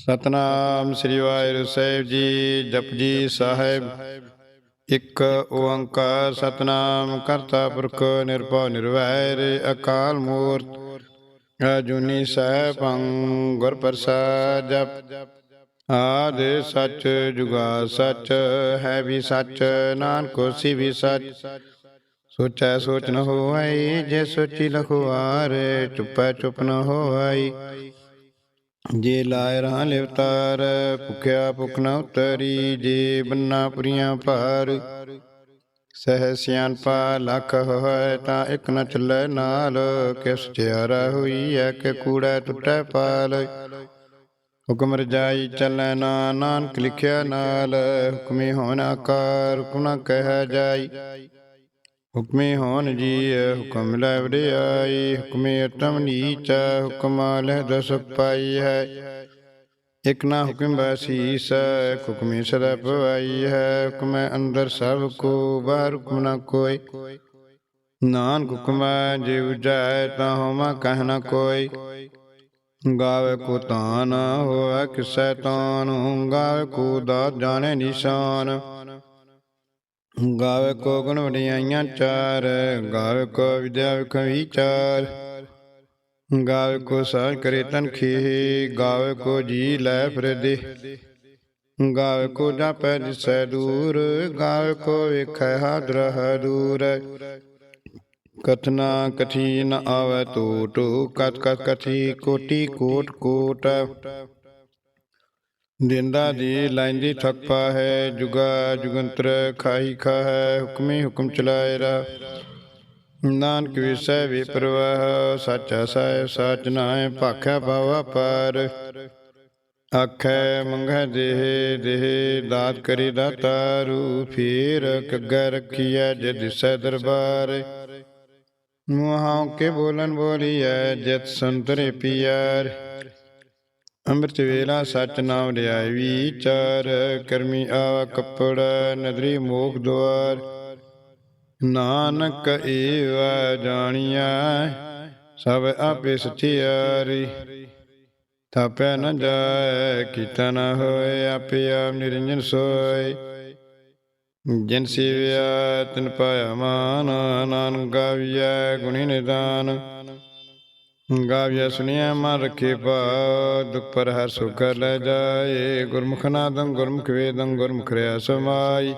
ਸਤਨਾਮ ਸ੍ਰੀ ਵਾਹਿਗੁਰੂ ਸਾਹਿਬ ਜੀ ਜਪਜੀ ਸਾਹਿਬ। ਇੱਕ ਓੰਕਾਰ ਸਤਨਾਮ ਕਰਤਾ ਪੁਰਖ ਨਿਰਭਉ ਨਿਰਵੈਰ ਅਕਾਲ ਮੂਰਤ। ਅਜੂਨੀ ਸੈਭੰ ਗੁਰ ਪ੍ਰਸਾਦ। ਜਪ ਆਦ ਸੱਚ ਜੁਗਾ ਸਚ, ਹੈ ਵੀ ਸਚ, ਨਾਨਕ ਹੋਸੀ ਵੀ ਸੱਚ। ਸੋਚੈ ਸੋਚ ਨ ਹੋਈ ਜੇ ਸੋਚੀ ਲਖਵਾਰ ਚੁੱਪੈ ਚੁੱਪ ਨ ਹੋਈ ਜੇ ਲਾਇ ਰਾਂ ਲਿਵਤਾਰ, ਭੁਖਿਆ ਭੁਖ ਨ ਉਤਰੀ, ਜੇ ਬੰਨਾ ਪੁਰੀਆਂ ਭਾਰ। ਸਹਿ ਸਿਆਨਪਾ ਲੱਖ ਹੋਏ ਤਾਂ ਇੱਕ ਨ ਚੱਲੇ ਨਾਲ। ਕਿਸ ਤਿਆਰਾ ਹੋਈ ਐ, ਕਿ ਕੂੜਾ ਟੁੱਟੈ ਪਾਲ। ਹੁਕਮ ਰਜਾਈ ਚੱਲੈ ਨਾ, ਨਾਨਕ ਲਿਖਿਆ ਨਾਲ। ਹੁਕਮੀ ਹੋਣ ਆਕਾਰ, ਹੁਕਮ ਨ ਕਹਿ ਜਾਈ। ਹੁਕਮੇ ਹੋਣ ਜੀ, ਹੁਕਮ ਲੈ ਵਡਿਆਈ ਹੁਕਮੇ ਅਟਮ ਨੀਚ ਹੁਕਮ ਲੈ ਦਸ ਪਾਈ ਹੈ। ਇਕ ਨਾ ਹੁਕਮ ਬਸੀਸ ਹੁਕਮੇ ਸਦਾ ਪਵਾਈ ਹੈ। ਹੁਕਮੇ ਅੰਦਰ ਸਭ ਕੋ, ਬਾਹਰ ਹੁਕਮ ਨਾ ਕੋਈ। ਨਾਨਕ ਹੁਕਮ ਜੇ ਉਜਾਇ ਤਾਂ ਹੋਮਾ ਕਹਿ ਨਾ ਕੋਈ। ਗਾਵੇ ਕੋ ਤਾਨ ਹੋਵੇ ਕਿਸੈ ਤਾਨ ਗਾਵੇ ਕੋ ਦਾਤ ਜਾਣੇ ਨਿਸ਼ਾਨ। ਗਾਵੇ ਕੋ ਗੁਣ ਵਡਿਆਈਆਂ ਚਾਰ, ਗਾਵੇ ਕੋ ਵਿਦਿਆ ਵਿਖ ਵਿਚਾਰ। ਗਾਵੇ ਕੋ ਸਾਜ ਕਰੇ ਤਨ ਖੇ ਗਾਵੇ ਕੋ ਜੀ ਲੈ ਫਿਰਦੇ। ਗਾਵੇ ਕੋ ਜਾਪੈ ਦਿਸੈ ਦੂਰ, ਗਾਵੇ ਕੋ ਵੇਖੈ ਹਾਦਰ ਦੂਰ। ਕਥਨਾ ਕਥੀ ਨ ਆਵੈ ਟੂਟ ਕਤ ਕਤ ਕਥੀ ਕੋਟੀ ਕੋਟ ਕੋਟ। ਦਿੰਦਾ ਦੀ ਲਾਈਂਦੀ ਥੱਪਾ ਹੈ, ਜੁਗਾ ਜੁਗੰਤਰ ਖਾਈ ਖਾਹੈ, ਹੁਕਮੀ ਹੁਕਮ ਚਲਾਇਰਾ ਨਾਨਕ ਵਿਸੈ ਵਿਪਰਵਾਹ ਸਾਚਾ ਸਾਹਿਬ, ਸਾਚ ਨਾਏ ਭਾਖਿਆ ਭਾਵਾ ਪਰ। ਆਖੈ, ਮੰਗੈ ਦੇਹ ਦੇਹ ਦਾਤ ਕਰੀ ਦਾਤਾਰੂ, ਫੇਰ ਕੱਗਾ ਰਖੀਐ ਜੇ ਦਿਸੈ ਦਰਬਾਰ। ਮੁਹਾਉ ਕੇ ਬੋਲਨ ਬੋਲੀਐ, ਜਿਤ ਸੰਤਰੇ ਪਿਆਰ ਅੰਮ੍ਰਿਤ ਵੇਲਾ ਸਚ ਨਾਮ ਰਿਆਈ ਵਿਚਾਰ, ਕਰਮੀ ਆਵਾ ਕੱਪੜ ਨਦਰੀ ਮੋਖ ਦੁਆਰ। ਨਾਨਕ ਏਵਾ ਜਾਣੀਐ, ਸਭ ਆਪੇ ਸਚਿਆਰੀ ਥਾਪੈ ਨ ਜਾਏ, ਕੀਤਾ ਨ ਹੋਏ, ਆਪੇ ਆਪ ਨਿਰੰਜਨ ਸੋਏ। ਜਿਨ ਸੇਵਿਆ ਤਿਨ ਪਾਇਆ ਮਾਨ, ਨਾਨਕ ਗਾਵਿਆ ਗੁਣੀ ਨਿਦਾਨ। ਗਾਵਿਆ ਸੁਣਿਆ ਮਨ ਰਖੇ ਪਾ ਦੁਖ ਪਰ ਹਰ ਸੁਖ ਲੈ ਜਾਏ। ਗੁਰਮੁਖ ਨਾਦੰ ਗੁਰਮੁਖ ਵੇਦੰ, ਗੁਰਮੁਖ ਰਿਆ ਸਮਾਈ।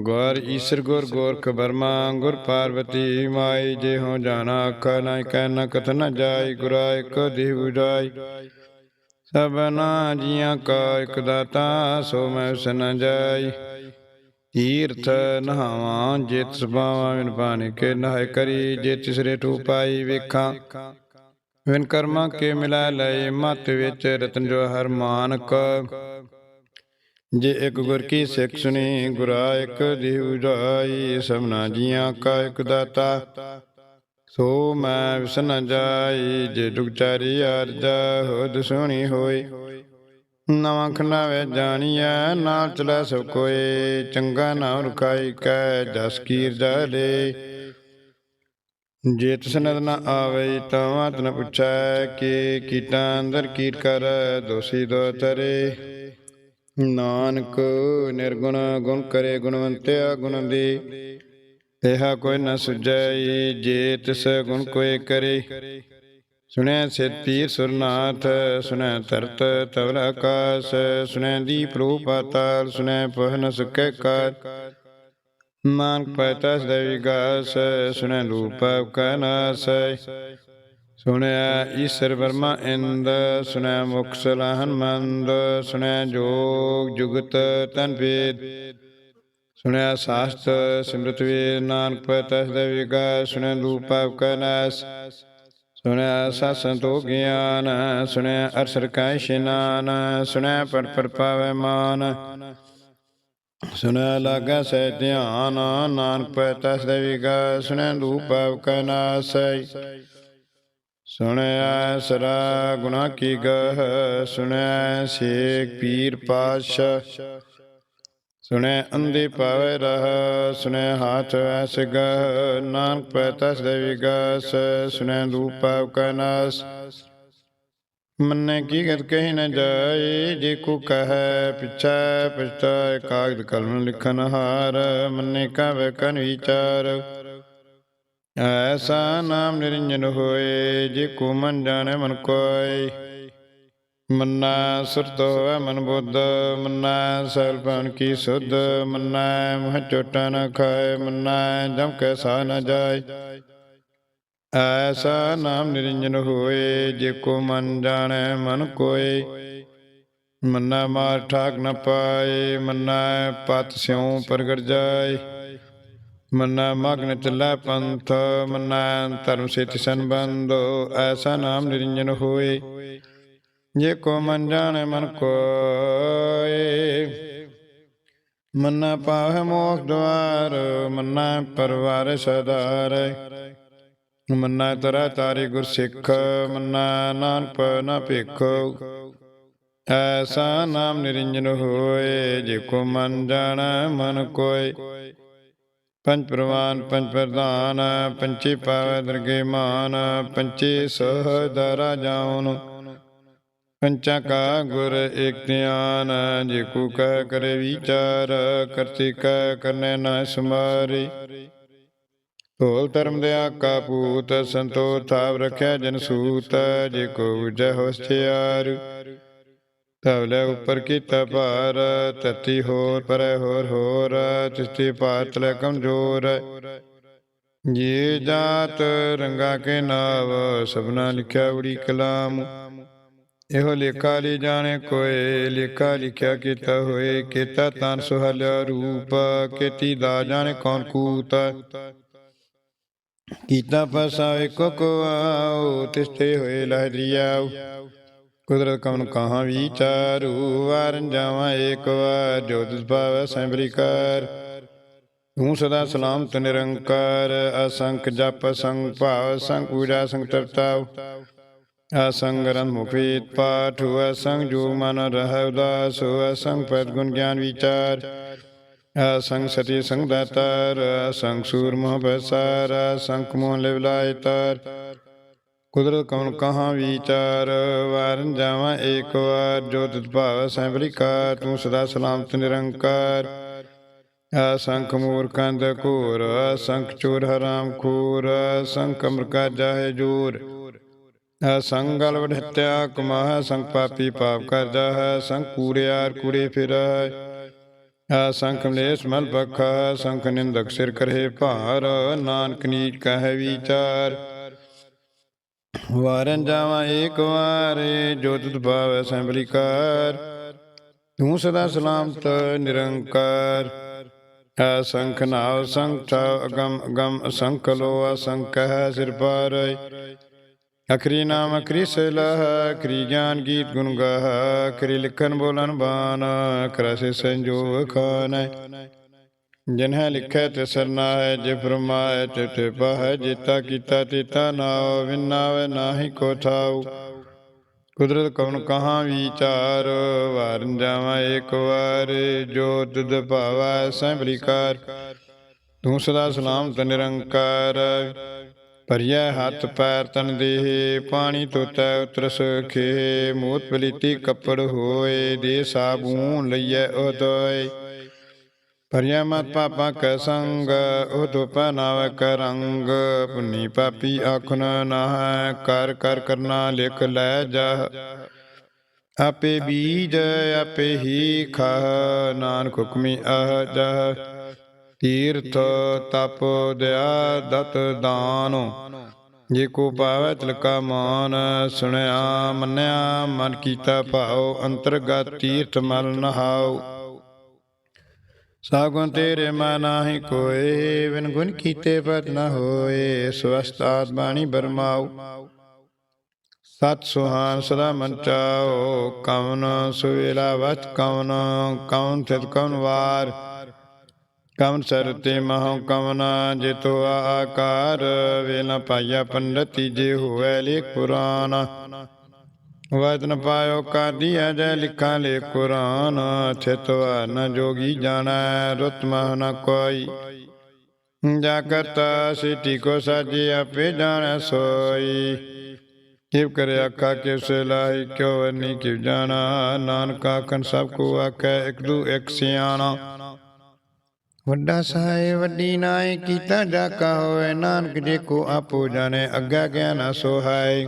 ਗੁਰ ਈਸ਼ਰ ਗੁਰ ਗੋਰਖ ਬਰਮਾ, ਗੁਰ ਪਾਰਵਤੀ ਮਾਈ। ਜੇ ਹੋ ਜਾਣਾ ਅੱਖਾ ਨਾ ਕਹਿ ਨ ਕਥ ਨ ਜਾਈ। ਗੁਰਾ ਇਕ ਦੇਹ ਬੁਝਾਈ ਸਭਨਾ ਜੀਆਂ ਕਾ ਇਕ ਦਾਤਾ, ਸੋ ਮੈਂ ਉਸ ਨ ਜਾਈ। ਤੀਰਥ ਨਹਾਵਾਂ, ਜਿਤ ਸੁਭਾਵਾਂ ਵਿਨ ਪਾਣੀ ਕੇ ਨਹਾਇ ਕਰੀ ਜੇ ਤਿਸਰੇ ਟੂ ਪਾਈ ਵੇਖਾਂ। ਵਿਨ ਕਰਮਾਂ ਕੇ ਮਿਲਾ ਲਏ, ਮਤ ਵਿੱਚ ਰਤਨ ਜੋ ਹਰ ਮਾਨਕ। ਜੇ ਇੱਕ ਗੁਰ ਕੀ ਸਿੱਖ ਸੁਣੀ, ਗੁਰਾ ਇੱਕ ਦੀ ਉਜਾਈ ਸਭਨਾ ਜੀਆਂ ਕਾ ਇੱਕ ਦਾਤਾ। ਸੋ ਮੈਂ ਵਿਸਨ ਜਾਈ, ਜੇ ਦੁਖ ਚਾਰੀ ਅਰਜਾ ਹੋਦ ਸੁਣੀ ਹੋਈ। ਨਵਾਂ ਖਨਾਵੇ ਜਾਣੀਐ ਨਾਲ ਚਲਾ ਸਭ ਕੋਏ, ਚੰਗਾ ਨਾਮ ਰੁਕਾਈ ਕੈ, ਜਸ ਕੀਰ ਜਾਲੇ ਜੇ ਤਸਨਦ ਨ ਆਵੇ ਤਾਂ ਮਾਤ ਪੁੱਛੈ, ਕਿ ਕੀਟਾਂ ਅੰਦਰ ਕੀਟ ਕਰ, ਦੋਸੀ ਦੋ ਤਰੇ। ਨਾਨਕ ਨਿਰਗੁਣ, ਗੁਣ ਕਰੇ ਗੁਣਵੰਤਿਆ ਗੁਣ ਦੀ। ਇਹਾ ਕੋਈ ਨ ਸੁਝੈ, ਜੇ ਤਿਸ ਗੁਣ ਕੋਏ ਕਰੇ। ਸੁਣਿਆ ਸੇਤੀ ਸੁਰਨਾਥ, ਸੁਣੈ ਤਰਤ ਤਵਲ ਆਕਾਸ ਸੁਣਿਆ ਦੀਪ ਰੂਪ ਪਾਤਾਲ, ਸੁਣੈ ਪਹਨ ਸੁਕੈ ਕਾਰ। ਨਾਨਕ ਪੈਤਾ ਸਦਾ ਵਿਗਾਸ ਸੁਣੈ ਰੂਪ ਕੈ ਸੁਣਿਆ ਈਸ਼ਰ ਵਰਮਾ ਇੰਦ ਸੁਣਿਆ ਮੁਖ ਹਨਮੰਦ ਮੰਦ ਸੁਣਿਆ ਜੋਗ ਜੁਗਤ ਤਨ ਵੇਦ ਸੁਣਿਆ ਸਾਸਤ ਸਿਮਰਤ ਵੇ ਨਾਨਕ ਪੈਤਾ ਸਦਾ ਵਿਗਾਸ ਸੁਣਿਆ ਰੂਪ ਕੈ ਨਾਸ। ਸੁਣਿਆ ਸਤ ਸੰਤੋ ਗਿਆਨ, ਸੁਣਿਆ ਅਰਸਰ ਕੈ ਇਸ਼ਨਾਨ ਸੁਣਿਆ ਪਰ ਪਰ ਪਾਵੇ ਮਾਨ। ਸੁਣਿਆ ਲਾਗਾ ਸੈ ਧਿਆਨ, ਨਾਨਕ ਪੈ ਤਸ ਦੇ ਵਿਗਾ ਸੁਣਿਆ ਰੂਪ ਕੈ ਨਾਸੈ। ਸੁਣਿਆ ਸਰਾ ਗੁਨਾ ਕੀ ਗਹ, ਸੁਣਿਆ ਸੇਖ ਪੀਰ ਪਾਸ਼ਾ ਸੁਣਿਆ ਅੰਧੇ ਪਾਵੈ ਰਹ, ਸੁਣੈ ਹਾਥ ਐਸ ਗਹ, ਨਾਨਕ ਪੈ ਤਸ ਦੇ ਵਿਗਸ ਸੁਣਿਆ ਰੂਪ ਕੈ ਨਾਸ। ਮੰਨੇ ਕੀ ਗਤ ਕਹੀ ਨ ਜਾਏ ਜੇ ਕੋ ਕਹੈ ਪਿਛੈ ਪਛਤਾਏ ਕਾਗਦ ਕਲਮ ਲਿਖਨ ਹਾਰ, ਮੰਨੇ ਕਹਵੇ ਕਨ ਵਿਚਾਰ। ਐਸਾ ਨਾਮ ਨਿਰੰਜਨ ਹੋਏ, ਜੇ ਕੋ ਮਨ ਜਾਣੈ ਮਨ ਕੋਇ ਮੰਨਾ ਸੁਰਤੋ ਹੋਵੇ ਮਨ ਬੁੱਧ, ਮੰਨਾ ਸਲਪਨ ਕੀ ਸੁਧ, ਮੰਨਾ ਮਹ ਚੋਟਾ ਨ ਖਾਏ, ਮੰਨਾ ਜਮ ਕੈ ਸਾ ਨ ਜਾਏ। ਐਸਾ ਨਾਮ ਨਿਰੰਜਨ ਹੋਏ, ਜੇ ਕੋ ਮਨ ਜਾਣੈ ਮਨ ਕੋਏ। ਮੰਨਾ ਮਾਰ ਠਾਕ ਨ ਪਾਏ, ਮੰਨਾ ਪਤ ਸਿਉ ਪ੍ਰਗਟ ਜਾਏ। ਮੰਨਾ ਮਗਨ ਚੱਲੈ ਪੰਥ, ਮੰਨਾ ਧਰਮ ਸੇਤਿ ਸੰਬੰਧੋ, ਐਸਾ ਨਾਮ ਨਿਰੰਜਨ ਹੋਏ। ਜੇ ਕੋ ਮਨ ਜਾਣੇ ਮਨ ਕੋਏ, ਮੰਨਾ ਪਾਵੈ ਮੋਖ ਦਵਾਰ ਮੰਨਾ ਪਰਵਾਰ ਸਦਾਰ। ਮੰਨਾ ਤਰਾ ਤਾਰੀ ਗੁਰ ਸਿੱਖ, ਮੰਨਾ ਨਾਨਕ ਨ ਭਿਖੋ। ਐਸਾ ਨਾਮ ਨਿਰੰਜਨ ਹੋਏ, ਜੇ ਕੋ ਮਨ ਜਾਣੈ ਮਨ ਕੋਇ ਪੰਜ ਪ੍ਰਵਾਨ, ਪੰਜ ਪ੍ਰਧਾਨ ਪੰਚੇ ਪਾਵੈ ਦਰਗੇ ਮਾਨ ਪੰਚੇ ਸਹਦਰਾ ਜਾਉਨ ਪੰਚਾ ਕਾ ਗੁਰ ਏਕ ਧਿਆਨ, ਜੇ ਕੋ ਕਹਿ ਕਰੇ ਵਿਚਾਰ, ਕਰਤੇ ਕੈ ਕਰਨੇ ਨਾ ਸਮਾਰੇ। ਢੋਲ ਧਰਮ ਦੇ ਆਕਾ ਪੂਤ ਸੰਤੋ ਥਾਵ ਰਖਿਆ ਜਨ ਸੂਤ, ਜੇ ਕੋ ਉਜੈ ਹੋਸਤਿਆਰ ਤਵਲੇ ਉੱਪਰ ਕੀਤਾ ਭਾਰ, ਤਤੀ ਹੋਰ ਪਰੈ ਹੋਰ ਹੋਰ, ਤਿਸਤੀ ਭਾਰਤ ਕਮਜ਼ੋਰ। ਜੀ ਜਾਤ ਰੰਗਾ ਕੇ ਨਾਵ, ਸਭਨਾ ਲਿਖਿਆ ਉੜੀ ਕਲਾਮ। ਇਹੋ ਲੇਖਾ ਲਈ ਜਾਣੇ ਕੋਏ, ਲੇਖਾ ਲਿਖਿਆ ਕੀਤਾ ਹੋਏ, ਕੀਤਾ ਤਨ ਸੁਹਲਿਆ ਰੂਪ, ਕੀਤੀ ਦਾ ਜਾਣੇ ਕੌਣ ਕੂਤ। ਕੀਤਾ ਫਸਾਵੇ ਕੋਕੋ ਆਓ ਤਿਸਤੇ ਹੋਏ ਲਹਰੀਆਉ ਕੁਦਰਤ ਕਮਨ ਕਹਾਂ ਵਿਚਾਰੂ, ਵਾਰਨ ਜਾਵਾਂ ਏਕ ਵਾਰ, ਜੋ ਤਿਸ ਭਾਵੈ ਸੈਂਬਰੀ ਕਰ ਤੂੰ ਸਦਾ ਸਲਾਮਤ ਨਿਰੰਕਾਰ, ਅਸੰਖ ਜਪ ਸੰਗ ਭਾਵ ਸੰਗ ਪੂਜਾ ਸੰਗ ਤਰਤਾਉ। ਅਸੰਗ ਰੰਗ ਮੁਖੀਤ ਪਾਠ ਅਸੰਗ ਜੋ ਮਨ ਰਹਿ ਉਦਾਸ ਅਸੰਗ ਪਦ ਗੁਣ ਗਿਆਨ ਵਿਚਾਰ ਅਸੰਗ ਸਤੀ ਸੰਗ ਦਾਤਾਰ ਅਸੰਗ ਸੂਰ ਮੋਹ ਬਸਾਰ ਅਸੰਗ ਮੋਹ ਲਿਵ ਲਾਇ ਤਾਰ ਕੁਦਰਤ ਕੌਣ ਕਹਾਂ ਵਿਚਾਰ ਵਾਰਨ ਜਾਵਾਂ ਏਕ ਵਾਰ ਜੋ ਤਿਤ ਭਾਵ ਸੈਂਬਲੀ ਤੂੰ ਸਦਾ ਸਲਾਮਤ ਨਿਰੰਕਾਰ ਅਸੰਖ ਮੂਰਖੰਦ ਕੰਦ ਅਸੰਖ ਚੋਰ ਹਰਾਮ ਖੋਰ ਅਸੰਖ ਅਮਰਕਾ ਜਾਹੇ ਜੋਰ ਅਸੰਗਲ ਵਢਤਿਆ ਕਮਾਹ, ਸੰਗ ਪਾਪੀ ਪਾਪ ਕਰ ਜਾਹ ਸੰਗ ਕੂੜਿਆਰ ਕੂਰੇ ਫਿਰ। ਅਸੰਖ ਮਲੇਸ਼ ਮਲ ਬਖਾ ਸੰਖ ਨਿੰਦਕ ਸਿਰ ਕਰੇ ਭਾਰ, ਨਾਨਕ ਨੀਚ ਕਹੈ ਵਿਚਾਰ। ਵਾਰਨ ਜਾਵਾਂ ਏਕ ਵਾਰੇ, ਜੋ ਤੁਧ ਭਾਵੈ ਸੈਂਬਲੀ ਕਾਰ। ਤੂੰ ਸਦਾ ਸਲਾਮਤ, ਨਿਰੰਕਾਰ। ਅਸੰਖ ਨਾਵ ਸੰਖ ਅਗਮ ਅਗਮ ਅਸੰਖ ਲੋ ਅਸੰਖ ਹੈ ਸਿਰ ਪਰ ਅਖਰੀ ਨਾਮ ਅਖਰੀ ਸਲਹ ਅਖਰੀ ਗਿਆਨ ਗੀਤ ਗੁਣ ਗਾਹ ਅਖਰੀ ਲਿਖਨ ਬੋਲਨ ਬਾਨ ਕਰਸੇ ਸੰਜੋਗ ਖਾਨੈ ਜਿਨ੍ਹਾਂ ਲਿਖਿਆ ਤੇ ਸਰਨਾਏ ਜੇ ਫਰਮਾਏ ਤੇ ਤੇ ਪਾਹੈ, ਜੀਤਾ ਕੀਤਾ ਤੀਤਾ ਨਾਉ, ਵਿਨਾਵੇ ਨਾਹੀ ਕੋ ਥਾਉ ਕੁਦਰਤ ਕਉਨ ਕਹਾਂ ਵਿਚਾਰ, ਵਾਰਨ ਜਾਵਾਂ ਏਕ ਵਾਰ, ਜੋ ਤੁਧ ਭਾਵੈ ਸੈਂਬਲੀ ਕਾਰ ਤੂੰ ਸਦਾ ਸਲਾਮਤ ਨਿਰੰਕਾਰ। ਭਰੀਐ ਹੱਥ ਪੈਰ ਤਨ ਦੇਹ, ਪਾਣੀ ਤੋਤੈ ਉਤਰ ਸਖੇ ਮੂਤ ਪਲੀਤੀ ਕੱਪੜ ਹੋਏ, ਦੇ ਸਾਬੂਨ ਲਈਐ ਉਦੋਏ। ਭਰੀਐ ਮਤ ਪਾਪਾ ਕੈ ਸੰਗ, ਉਹ ਤੋ ਪਹਿਨਾਵੇ ਕੈ ਰੰਗ। ਪੁੰਨੀ ਪਾਪੀ ਆਖਨ ਨਾਹੈ, ਕਰ ਕਰ ਕਰਨਾ ਲਿਖ ਲੈ ਜਾ। ਆਪੇ ਬੀਜ, ਆਪੇ ਹੀ ਖਾਹ, ਨਾਨਕ ਹੁਕਮੀ ਆਹ ਜਾ। ਤੀਰਥ ਤਪ ਦਇਆ ਦਤ ਦਾਨ। ਜੇ ਕੋ ਪਾਵੈ ਤਿਲਕਾ ਮਾਨ, ਸੁਣਿਆ, ਮੰਨਿਆ, ਮਨ ਕੀਤਾ ਭਾਉ, ਅੰਤਰਗਤ ਤੀਰਥ ਮਲ ਨਹਾਉ। ਸਾਗੁਣ ਤੇਰੇ ਮਾ ਨਾਹੀ ਕੋਏ ਵਿਨ ਗੁਣ ਕੀਤੇ ਪਤ ਨ ਹੋਏ ਸਵਸਤਾਤ ਬਾਣੀ ਬਰਮਾਉ। ਸਤ ਸੁਹਾਨ ਸਦਾ ਮਨ ਚਾਓ ਕਵਨ ਸੁਵੇਲਾ ਵਤ ਕਵਨ ਕਵਨ ਤਿਤ ਕਵਨ ਵਾਰ। ਕਮ ਸਰਤੇ ਮਹਉ ਕਮਨਾ ਜਿਤੋ ਆਕਾਰ ਵੇ ਨ ਪਾਇਆ ਪੰਡਤੀ ਜੇ ਹੋਵੇ ਲੇਖ ਪੁਰਾਨ ਵਦ ਨ ਪਾਇਓ ਕਾਦੀਆ ਜੈ ਲਿਖਾਂ ਲੇ ਕੁਰਾਨ ਛਿਤਵਾ ਨ ਜੋਗੀ ਜਾਣੈ, ਰੁਤ ਮਹ ਨ ਕੋਈ। ਜਾ ਕਰਤਾ ਸਿਟੀ ਕੋ ਸਾਜੀ ਆਪੇ ਜਾਣੈ ਸੋਈ। ਕਿਵ ਕਰੇ ਆਖਾ ਕਿਵ ਸੇ ਲਾਈ ਕਿਉ ਵਰਨੀ ਕਿਵ ਜਾਣਾ। ਨਾਨਕ ਆਖਣ ਸਭ ਕੋ ਆਖੈ, ਇਕ ਦੂ ਇਕ ਸਿਆਣਾ। ਵੱਡਾ ਸਹਾਇ ਵੱਡੀ ਨਾਏ ਕੀਤਾ ਜਾ ਕਾ ਹੋਏ ਨਾਨਕ ਜੇ ਕੋ ਆਪੋ ਜਾਣੇ, ਅੱਗਾ ਗਿਆਨ ਸੋਹਾਈ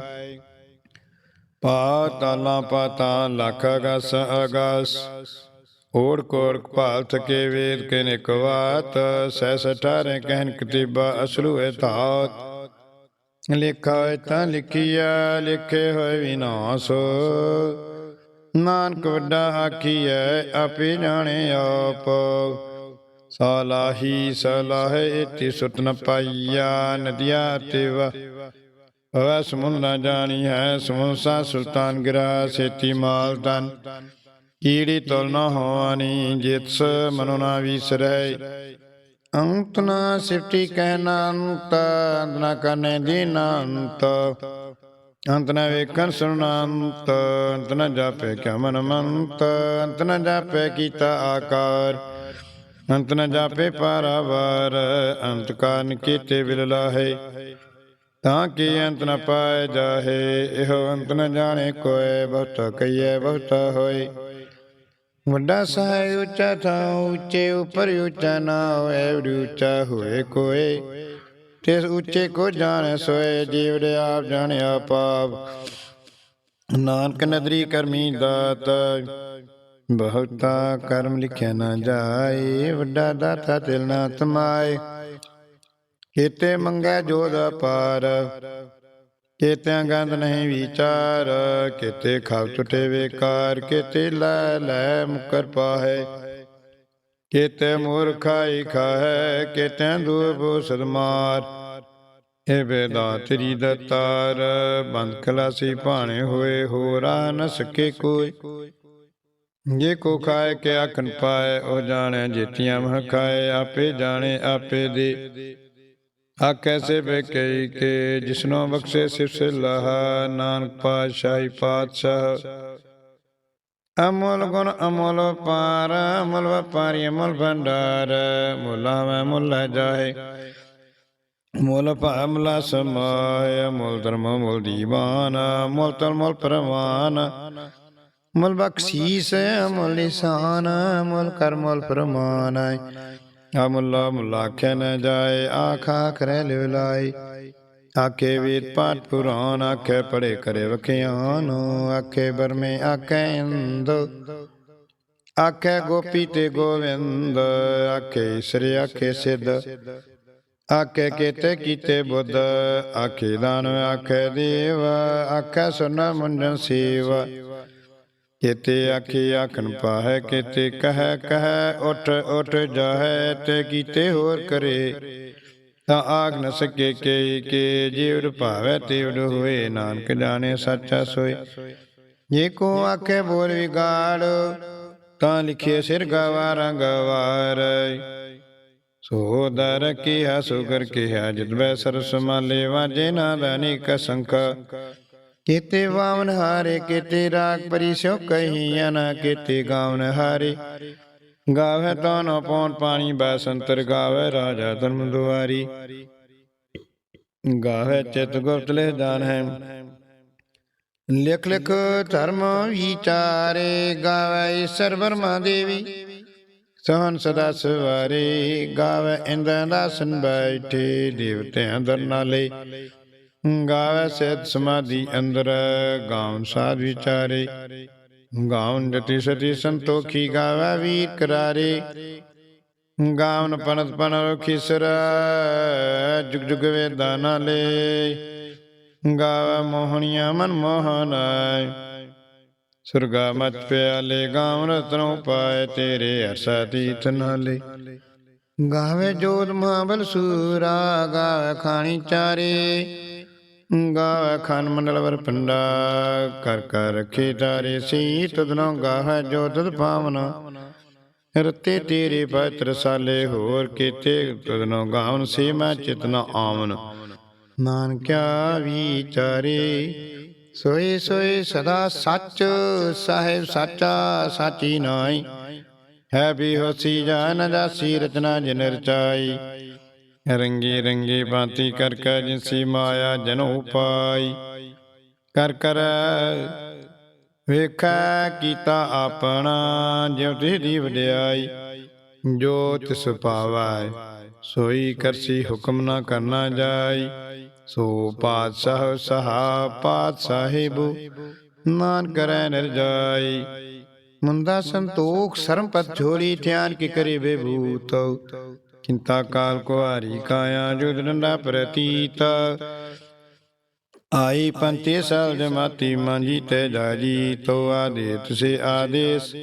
ਪਾਤਾਲਾਂ ਪਾਤਾਂ ਲੱਖ ਅਗਸ ਅਗਸ, ਓੜ ਕੋੜ ਭਾਲ ਥਕੇ ਵੇਦ ਕੇ ਨਿਕਵਾਤ ਸਹਿ ਸਠਾਰੇ ਕਹਿਨ ਕਤੀਬਾ ਅਸਲੂ ਹੈ ਧਾਤ। ਲਿਖਾ ਹੋਏ ਤਾਂ ਲਿਖੀਆ ਲਿਖੇ ਹੋਏ ਵਿਨਾਸ਼ ਨਾਨਕ ਵੱਡਾ ਆਖੀਐ, ਆਪੇ ਜਾਣੇ ਆਪ। ਸਾਲਾਹੀ ਸਲਾਹੇ ਇਤੀ ਸੁਤ ਨ ਪਾਈਆ, ਨਦੀਆ ਤੇਵਾ ਵੈ। ਸਮੁੰਦ ਨਾ ਜਾਣੀ ਹੈ, ਸਮੁੰਸਾ ਸੁਲਤਾਨ ਗਿਰਾ, ਸੇਤੀ ਮਾਲ ਤਨ ਕੀੜੀ ਤੁਲ ਨ ਹੋਣੀ ਜਿਤਸ ਮਨੁ ਨਾ ਵਿਸਰੈ। ਅੰਤ ਨਾ ਸਿਫਟੀ ਕਹਿਨਾ ਅੰਤ ਅੰਤ ਨਾ ਕਰਨੇ ਦੀਨਾ ਅੰਤ ਅੰਤ ਨ ਵੇਖਣ ਸੁਣਨਾ ਅੰਤ ਨ ਜਾਪੇ ਕਿਆ ਮਨ ਮੰਤ ਅੰਤ ਨ ਜਾਪੇ ਕੀਤਾ ਆਕਾਰ। ਅੰਤ ਨ ਜਾਪੇ ਪਾਰਾਵਾਰ, ਅੰਤ ਕਾਰਨ ਕੀਤੇ ਵਿਲ ਲਾਹੇ। ਤਾਂ ਕਿ ਅੰਤ ਨ ਪਾਏ ਜਾਹੇ, ਇਹੋ ਅੰਤ ਨ ਜਾਣੇ ਕੋਏ, ਬਹੁਤ ਕਈਏ ਬਹੁਤ ਹੋਏ। ਵੱਡਾ ਸਹਾਇ ਉੱਚਾ ਥਾਂ ਉੱਚੇ, ਉਪਰ ਉੱਚਾ ਨਾ ਹੋਏ ਉੱਚਾ ਹੋਏ ਕੋਏ। ਤਿਸ ਉੱਚੇ ਕੋ ਜਾਣੈ ਸੋਏ, ਜੀਵ ਦੇ ਆਪ ਜਾਣਿਆ ਪਾਪ। ਨਾਨਕ ਨਦਰੀ ਕਰਮੀ ਦਾਤ ਬਹੁਤਾ ਕਰਮ ਲਿਖਿਆ ਨਾ ਜਾਏ, ਵੱਡਾ ਦਾਤਾ ਤਿਲ ਨਾ ਤਮਾਏ। ਕੀਤੇ ਮੰਗੈ ਜੋਦ ਪਾਰ, ਕੀਤਿਆਂ ਗੰਧ ਨਹੀਂ ਵਿਚਾਰ। ਕੀਤੇ ਖਾਵ ਟੁਟੇ ਵੇਕਾਰ, ਕੀਤੇ ਲੈ ਲੈ ਮੁਕਰ ਪਾਹੇ। ਕੀਤੇ ਮੂਰਖਾਈ ਖਾਹੈ, ਕੀਤਿਆਂ ਦੂਬੋ ਸਦਮਾਰ ਏ ਵੇਦਾ ਤੇਰੀ ਦਤਾਰ, ਬੰਦ ਕਲਾਸੀ ਭਾਣੇ ਹੋਏ, ਹੋਰਾ ਨ ਸਕੇ ਕੋਈ। ਜੇ ਕੋ ਖਾਏ ਕੇ ਆਖਣ ਪਾਏ, ਉਹ ਜਾਣੇ ਜੀਤੀਆਂ ਮਹ ਖਾਏ, ਆਪੇ ਜਾਣੇ ਆਪੇ ਦੇ। ਆ ਕੈਸੇ ਬੇਕਈ ਕੇ, ਜਿਸਨੋ ਬਖਸ਼ੇ ਸਿਫ ਲਹਾ ਨਾਨਕ ਪਾਤਸ਼ਾਹੀ ਪਾਤਸ਼ਾਹ। ਅਮੋਲ ਗੁਣ ਅਮੋਲ ਪਾਰ ਅਮੋਲ ਵਪਾਰੀ ਅਮੋਲ ਭੰਡਾਰ, ਮੁਲਾ ਮੈਂ ਮੁਲਾ ਜਾਏ। ਮੁਲ ਭਾਮਲਾ ਸਮਾਇ ਮੁਲ ਧਰਮ ਮੁਲ ਦੀਵਾਨ, ਮੁਲ ਤਲ ਮੁਲ ਪ੍ਰਮਾਨ ਮੁਲ ਬਖਸ਼ੀਸ ਮੁਲ ਲਿਸਾਨ ਮੁਲ ਕਰ ਮੁਲ ਪ੍ਰਮਾਨ ਅਮੁੱਲਾ ਮੁੱਲਾ ਆਖਿਆ ਨ ਜਾਏ, ਆਖਾ ਕਰੈ ਲਿਵ ਲਾਈ ਆਖੇ ਵੇਦ ਪਾਠ ਪੁਰਾਨ ਆਖੇ ਪੜੇ ਕਰੇ ਵਖਿਆਨ। ਆਖੇ ਬਰਮੇ ਆਖੇ ਇੰਦ, ਆਖੇ ਗੋਪੀ ਤੇ ਗੋਵਿੰਦ। ਆਖੇ ਸ੍ਰੀ, ਆਖੇ ਸਿੱਧ, ਆਖੇ ਕੀਤੇ ਕੀਤੇ ਬੁੱਧ। ਆਖੇ ਦਾਨ ਆਖੇ ਦੇਵ, ਆਖੇ ਸੁਨ ਮੁੰਡਨ ਸੇਵਾ। ਕੀਤੇ ਆਖੀ ਆਖਣ ਪਾਹੈ, ਕੀਤੇ ਕਹੈ ਕਹੈ, ਉਠ ਉਠ ਜਾਹੈ ਤੇ ਕੀਤੇ ਹੋਰ ਕਰੇ। ਤਾਂ ਆਗ ਨ ਸਕੇ ਕੇ ਕੇ ਜੀਵ ਭਾਵੈ ਤੇਵੜ ਹੋਏ, ਨਾਨਕ ਜਾਣੇ ਸੱਚਾ ਸੋਏ। ਜੇ ਕੋ ਆਖੇ ਬੋਲ ਵਿਗਾੜ, ਤਾਂ ਲਿਖੇ ਸਿਰ ਗਵਾਰਾਂ ਗਵਾਰ। ਸੋ ਦਰ ਕਰ ਸੁਗਰ ਕੀਆ ਜਿਤਬੈ ਸਰਸ ਮਾਲੇ ਵਾਜੇ ਨਾਦ ਅਨੇਕ ਸੰਖ। ਕੀਤੇ ਵਾਮਨ ਹਾਰੇ, ਕੀਤੇ ਰਾਗ ਪਰੀ ਸਿਓ ਕਹੀਆਂ ਨਾ, ਕੀਤੇ ਗਾਵਨ ਹਾਰੇ। ਗਾਵੇ ਤਨ ਪੌਣ ਪਾਣੀ, ਬੈਸੰਤਰ ਗਾਵੇ ਰਾਜਾ ਧਰਮ ਦੁਆਰੀ। ਗਾਵੇ ਚਿਤ ਗੁਪਤ ਲੈ ਦਾਨ ਹੈ ਲਿਖ ਲਿਖ ਧਰਮ ਵਿਚਾਰੇ, ਗਾਵੇ ਈਸ਼ਰ ਬਰਮਾ ਦੇਵੀ। ਸਹਨ ਸਦਾ ਸਵਾਰੇ ਗਾਵੇ ਇੰਦਰ ਦਾਸਨ ਬੈਠੇ, ਦੇਵਤਿਆਂ ਦਰ ਨਾਲੇ ਗਾਵੇ ਸਿਧ ਸਮਾਧੀ ਅੰਦਰ ਗਾਉਂ ਸਾਧ ਵਿਚਾਰੇ ਗਾਉਨ ਜਤੀ ਸਤੀ ਸੰਤੋਖੀ ਗਾਵੇ ਵੀਰ ਕਰਾਰੇ। ਗਾਉਨ ਪਨਤ ਪਨ ਰਖਿਸਰ ਜੁਗ ਜੁਗ ਵੇਦਾਂ ਨਾਲੇ। ਗਾਵੇ ਮੋਹਣੀਆਂ ਮਨ ਮੋਹਨ ਸੁਰਗਾ ਮਤ ਪਿਆਲੇ ਗਾਉਨ ਰਤਨੋ ਪਾਏ ਤੇਰੇ ਅਰਸਾ ਤੀਤ ਨਾਲੇ। ਗਾਵੇ ਜੋਤ ਮਹਾਬਲ ਸੂਰਾ ਗਾਵੇ ਖਾਣੀ ਚਾਰੇ। ਗਾਵੇ ਖਾਨ ਮੰਡਲ ਵਰ ਪੰਡਾ ਕਰ ਕਰ ਰਖੇ ਤਾਰੇ ਸੀ ਤਦਨੋਂ ਗਾਵੇ ਜੋ ਤਦ ਪਾਵਨ। ਰਤੇ ਤੇਰੇ ਪਤਰ ਸਾਲੇ ਹੋਰ ਕੀਤੇ ਤਦਨੋਂ ਗਾਵਨ ਸੀ ਮੈਂ ਚਿਤਨਾ ਆਵਨ। ਨਾਨਕਿਆ ਵਿਚਾਰੇ ਸੋਏ ਸੋਏ ਸਦਾ ਸੱਚ, ਸਾਹਿਬ ਸਾਚਾ ਸਾਚੀ ਨਾਈ ਹੈ ਵੀ ਹੋਸੀ ਜਾਨ ਜਾਸੀ ਰਚਨਾ ਜਿਨ ਰਚਾਈ ਰੰਗੀ ਰੰਗੀ ਬਾਤੀ ਕਰ ਕਰ ਜਿਨਸੀ ਮਾਇਆ ਜਨੋ ਪਾਈ ਕਰ ਕਰ ਵੇਖੈ ਕੀਤਾ ਆਪਣਾ ਜਿਉ ਤਿਸ ਵਡਿਆਈ। ਜੋ ਤਿਸ ਪਾਵੈ, ਸੋਈ ਕਰਸੀ ਹੁਕਮ ਨਾ ਕਰਨਾ ਜਾਈ। ਸੋ ਪਾਤਸ਼ਾਹ ਸਹਾ ਪਾਤ ਸਾਹਿਬੂ ਨਾਨ ਕਰੈ ਨਿਰਜਾਈ ਮੁੰਦਾ ਸੰਤੋਖ ਸਰਮਪਤ ਝੋਲੀ, ਧਿਆਨ ਕੀ ਕਰੇ ਬੇਭੂਤ ਚਿੰਤਾ ਕਾਲ ਕੋ ਹਾਰੀ ਕਾਇਆ ਜੁਦ ਡੰਡਾ ਪ੍ਰਤੀਤ। ਆਈ ਪੰਤੇ ਸਲ ਜਮਾਤੀ ਮਾਂਜੀ ਤੇ ਜਾਜੀ, ਤੋ ਆਦੇਤ ਸੇ ਆਦੇਸ।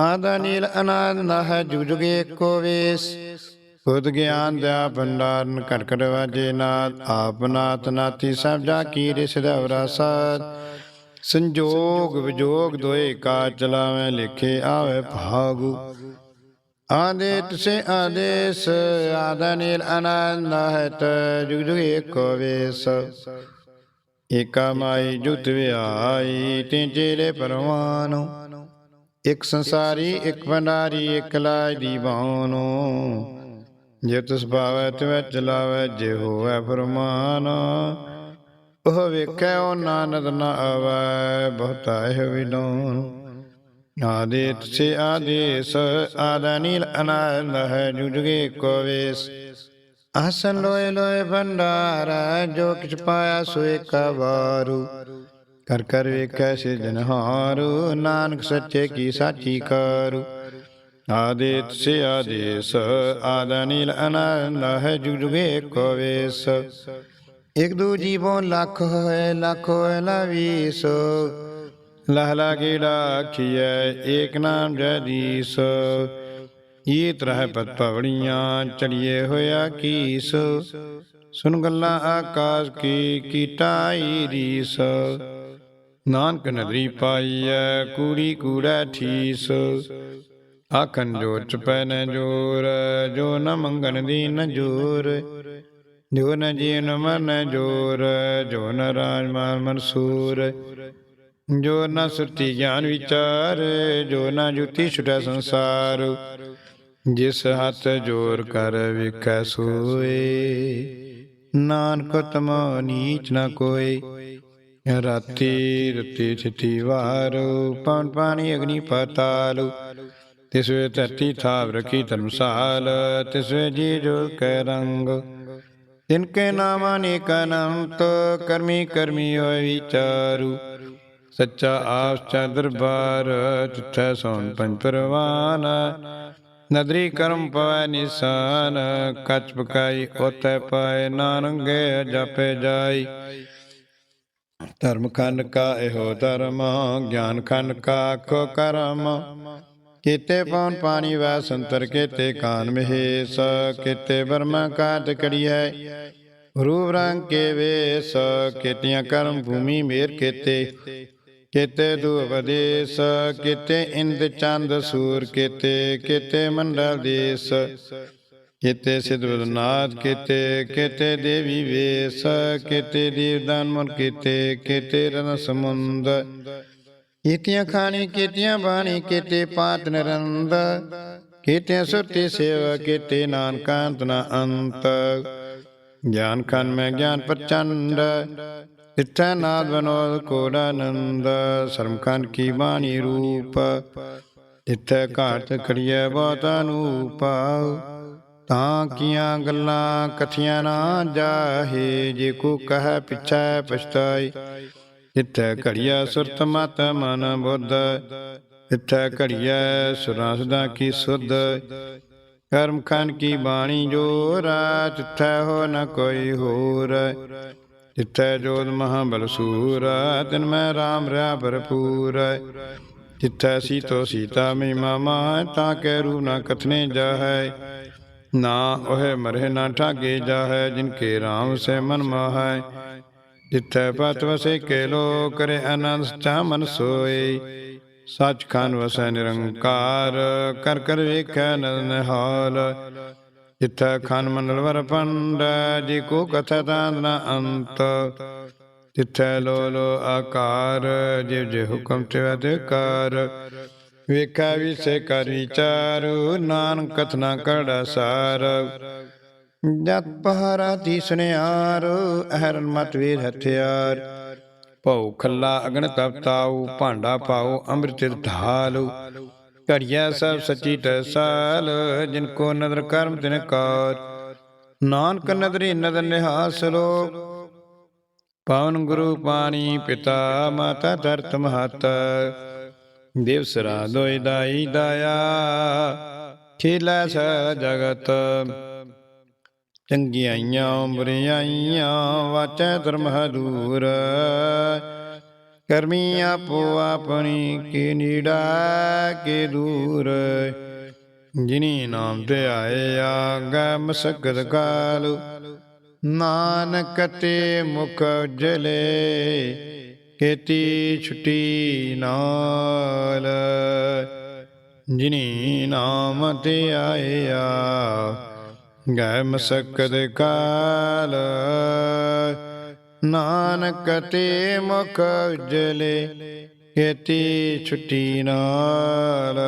ਆਦਾ ਨੀਲ ਅਨਾਦ ਨਹ ਜੁਗ ਕੋ ਵੇਸ। ਖੁਦ ਗਿਆਨ ਦਾ ਭੰਡਾਰਨ ਕਟਕਟ ਵਾਜੇ ਨਾਦ। ਆਪ ਨਾਤੀ ਸਭ ਜਾ ਕੀ ਰਿਸ ਦਵਰਾ ਸਾਧ ਸੰਜੋਗ ਵਿਜੋਗ ਦੋਏ ਕਾ ਚਲਾਵੇਂ ਲਿਖੇ ਆਵੇ ਭਾਗੂ। ਆਦੇਤ ਸੇ ਆਦੇਸ, ਆਦਾ ਨੀਲ ਅਨਾਦ ਨਹ ਜੁਗ ਏਕੋ ਵੇਸ। ਏਕਾ ਮਾਈ ਵਿਆਈ ਤੇ ਜਿਹੜੇ ਪਰਵਾਨੋ। ਇੱਕ ਸੰਸਾਰੀ, ਇੱਕ ਭੰਡਾਰੀ, ਇਕ ਲਾਜ ਦੀ ਬਾਣੋ ਜੇ ਤਿਸ ਭਾਵੈ ਤਿਵੈ ਚਲਾਵੈ ਜੇ ਹੋਵੈ ਫਰਮਾਨ। ਉਹ ਵੇਖੈ, ਉਹ ਨਾਨਦ ਨਾ ਆਵੈ, ਬਹੁਤਾ ਹੈ ਵਿਡੋਨ ਆਦੇਤ ਸੇ ਆਦਾ ਨੀਲ ਅਨਾਦ ਹੈ ਜੁਜਗੇ ਕੋ ਵੇਸ। ਆਸਨ ਲੋਏ ਲੋਏ ਭੰਡਾਰਾ ਜੋ ਕਿਛ ਪਾਇਆ ਸੋ ਏਕਾ ਵਾਰੂ। ਕਰ ਕਰ ਵੇਖੈ ਸੇ ਜਨਹਾਰੂ ਨਾਨਕ ਸੱਚੇ ਕੀ ਸਾਚੀ ਕਾਰੂ। ਆਦੇਤ ਸੇ ਆਦੇਸ ਆਦਾ ਨੀਲ ਅਨੰਦ ਹੈ ਜੁਗ ਜੁਗੇ ਕੋ ਵੇਸ। ਇਕ ਕੀੜਾ ਜੀਵੋਂ ਲੱਖ ਏਕ ਨਾਮ ਜਦੀਸ ਇਹ ਤਰਹ ਪਤ ਪਵੜੀਆਂ ਚੜੀਏ ਹੋਇਆ ਕੀਸ। ਸੁਨ ਗੱਲਾਂ ਆਕਾਸ਼ ਕੀ ਕੀਟਾਈ ਰੀਸ। ਨਾਨਕ ਨਦਰੀ ਪਾਈਐ, ਕੂੜੀ ਕੂੜਾ ਠੀਸ। ਆਖਣ ਜੋ ਚ ਨ ਜੋਰ, ਜੋ ਨ ਮੰਗਣ ਦੀ ਨ ਜੋਰ। ਜੋ ਨ ਜੀਨ ਮਨ ਜੋਰ, ਜੋ ਨ ਰਾਜ ਮਾਨ ਮਨਸੂਰ। ਜੋ ਨਾ ਸੁਰਤੀ ਗਿਆਨ ਵਿਚਾਰ, ਜੋ ਨਾ ਜੁਤੀ ਛੁਟੈ ਸੰਸਾਰ। ਜਿਸ ਹੱਥ ਜੋਰ ਕਰ ਵਿਖੈ ਸੋਏ, ਨਾਨਕ ਤਮ ਨੀਚ ਨ ਕੋਈ ਰਾਤੀ ਰਤੀ ਛਿਤੀ ਵਾਰ ਪਵਨ ਪਾਣੀ ਅਗਨੀ ਪਤਾਲ। ਤਿਸਵੇ ਧਰਤੀ ਥਾਵ ਰਖੀ ਧਰਮਸਾਲ ਤਿਸਵੇ ਜੀ ਜੋ ਕੈ ਰੰਗ। ਤਿਨਕੇ ਨਾਮ ਅਨੇਕ ਅਨੰਤ ਕਰਮੀ ਕਰਮੀ ਹੋਇ ਵਿਚਾਰੂ। ਸੱਚਾ ਆਸ ਚਾ ਦਰਬਾਰ ਚਿੱਠਾ ਸੋਨ ਪੰਜ ਪਰਵਾਨ ਨਦਰੀ ਕਰਮ ਪਵੈ ਨਿਸਾਨ ਕਚ ਪਕਾਈ ਉਤੈ ਪਾਏ ਨਾਨੰਗੇ, ਜਪੇ ਜਾਈ। ਧਰਮ ਖੰਡ ਕਾ ਇਹੋ ਧਰਮ, ਗਿਆਨ ਖੰਡ ਕਾ ਕੋ ਕਰਮ। ਕੀਤੇ ਪਉਨ ਪਾਣੀ ਵੈ ਸੰਤਰ, ਕੀਤੇ ਕਾਨ ਮਹੇਸ, ਕੀਤੇ ਬਰਮਾ ਕਾਟ ਕੜੀਐ। ਰੂਪ ਰੰਗ ਕੇ ਵੇਸ, ਕੀਤੀਆਂ ਕਰਮ ਭੂਮੀ ਮੇਰ ਕੀਤੇ। ਕੀਤੇ ਦੂ ਉਪਦੇਸ ਇੰਦ ਚੰਦ ਸੂਰ, ਕੀਤੇ ਕੀਤੇ ਮੰਡਲ ਦੇਸ। ਕੀਤੇ ਸਿਧਵਨਾਥ ਕੀਤੇ ਕੀਤੇ ਦੇਵੀ ਵੇਸ। ਕੀਤੇ ਦੇਵਦਾਨ ਮਨ, ਕੀਤੇ ਕੀਤੇ ਰਨ ਸਮੁੰਦ। ਕੀਤੀਆਂ ਖਾਣੀ, ਕੀਤੀਆਂ ਬਾਣੀ, ਕੀਤੇ ਪਾਤ ਨਰੰਦ। ਕੀਤੇ ਸੁਰਤੀ ਸੇਵਾ, ਕੀਤੇ ਨਾਨਕਾਂਤ ਨਾ ਅੰਤ। ਗਿਆਨ ਖਾਨ ਮੈਂ, ਗਿਆਨ ਪ੍ਰਚੰਡ। ਇਠੈ ਨਾਦ ਬਨੋਦ ਕੋੜਾਨੰਦ ਸ਼ਰਮਖੰਡ ਕੀ ਬਾਣੀ ਰੂਪ। ਇਠੈ ਘਾਟ ਖੜੀਐ ਬਹੁਤ ਅਨੂਪ, ਤਾਂ ਕੀਆਂ ਗੱਲਾਂ ਕਥੀਆਂ ਨਾ ਜਾਹੇ, ਜੇ ਕੋ ਕਹੈ ਪਿਛੈ ਪਛਤਾਈ। ਇਠੈ ਘੜੀਐ ਸੁਰਤ ਮਤ ਮਨ ਬੁੱਧ ਇਠੈ ਘੜੀਐ ਸੁਰਾਂ ਸਦਾ ਕੀ ਸੁਧ। ਕਰਮ ਖਾਨ ਕੀ ਬਾਣੀ ਜੋ ਰਾਤ ਥੈ ਹੋ ਨ ਕੋਈ ਹੋਰ। ਜਿੱਥੈ ਜੋਤ ਮਹਾ ਬਲ ਸੂਰ ਤਿਨ ਮੈਂ RAM ਰਿਆ ਭਰਪੂਰ ਜਿੱਥੈ ਸੀਤੋ ਸੀਤਾ ਮੀ ਮਾਮਾ ਤਾ ਕੈ ਰੂ ਨ ਕਥਨੇ ਜਾਹੈ। ਨਾ ਉਹ ਮਰੇ ਨਾ ਠਾਗੇ ਜਾਹੈ, ਜਿਨ ਕੇ RAM ਸੇ ਮਨ ਮਾਹੈ। ਜਿੱਥੈ ਪਤ ਵਸੇ ਕੇ ਲੋ ਕਰੇ ਅਨੰਦ ਸਚਾ ਮਨ ਸੋਏ। ਸਚ ਖਾਨ ਵਸੈ ਨਿਰੰਕਾਰ, ਕਰ ਕਰ ਵੇਖੈ ਨਦਨ ਹਾਲ ਜਿੱਥੈ ਖਾਨ ਮੰਡਲ ਵਰ ਪੰਡ ਜੀ ਕੋ ਕਥਾ ਤਾਂਦ ਨ ਅੰਤ। ਜਿੱਥੈ ਲੋ ਲੋ ਆਕਾਰ, ਜਿਵ ਜੇ ਹੁਕਮ ਤੇ ਅਧਿਕਾਰ। ਵੇਖਾ ਵਿਸੇ ਕਰ ਵਿਚਾਰੂ ਨਾਨਕ ਕਥਨਾ ਕੜਾ ਸਾਰ। ਜਤ ਪਹਾਰਾ ਦੀ ਸੁਨਿਆਰ, ਅਹਰਨ ਮਤ ਵੀਰ ਹਥਿਆਰ। ਭਉ ਖੱਲਾ ਅਗਨ ਤਪਤਾਉ ਭਾਂਡਾ ਪਾਉ ਅੰਮ੍ਰਿਤ ਢਾਲੂ ਘੜੀਆ ਸਭ ਸੱਚੀ ਟਸਾਲ ਜਿਨ ਕੋ ਨਦਰ ਕਰਮ ਤਿਨ ਕਾਰ ਨਾਨਕ ਨਦਰੀ ਨਦਰ ਨਿਹਾਸ ਲੋਕ ਪਵਨ ਗੁਰੂ ਪਾਣੀ ਪਿਤਾ ਮਾਤਾ ਧਰਤ ਮਹਤ। ਦੇਵ ਸਰਾ ਦੋਇ ਦਾਈ ਦਾਇਆ। ਖੇਲਾ ਸ ਜਗਤ। ਚੰਗਿਆਈਆਂ ਬੁਰਿਆਈਆਂ ਵਾਚੈ ਧਰਮ ਹਦੂਰ। ਕਰਮੀ ਆਪੋ ਆਪਣੀ ਕੀ ਨੀੜਾ ਕੀ ਦੂਰ। ਜਿਨੀ ਨਾਮ ਤੇ ਆਏ ਆਗੈ ਮਸਕਤ ਕਾਲ। ਨਾਨਕ ਤੇ ਮੁਖ ਜਲੇ ਕੀਤੀ ਛੁਟੀ ਨਾਲ। ਜਿਨੀ ਨਾਮ ਤੇ ਆਇਆ ਗੈ ਮਸਕਤ ਕਾਲ। ਨਾਨਕ ਤੇ ਮੁਖ ਜਲੇ, ਕੀਤੀ ਛੁਟੀ ਨਾਲ।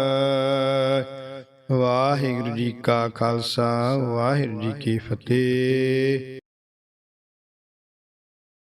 ਵਾਹਿਗੁਰੂ ਜੀ ਕਾ ਖਾਲਸਾ, ਵਾਹਿਗੁਰੂ ਜੀ ਕੀ ਫਤਿਹ।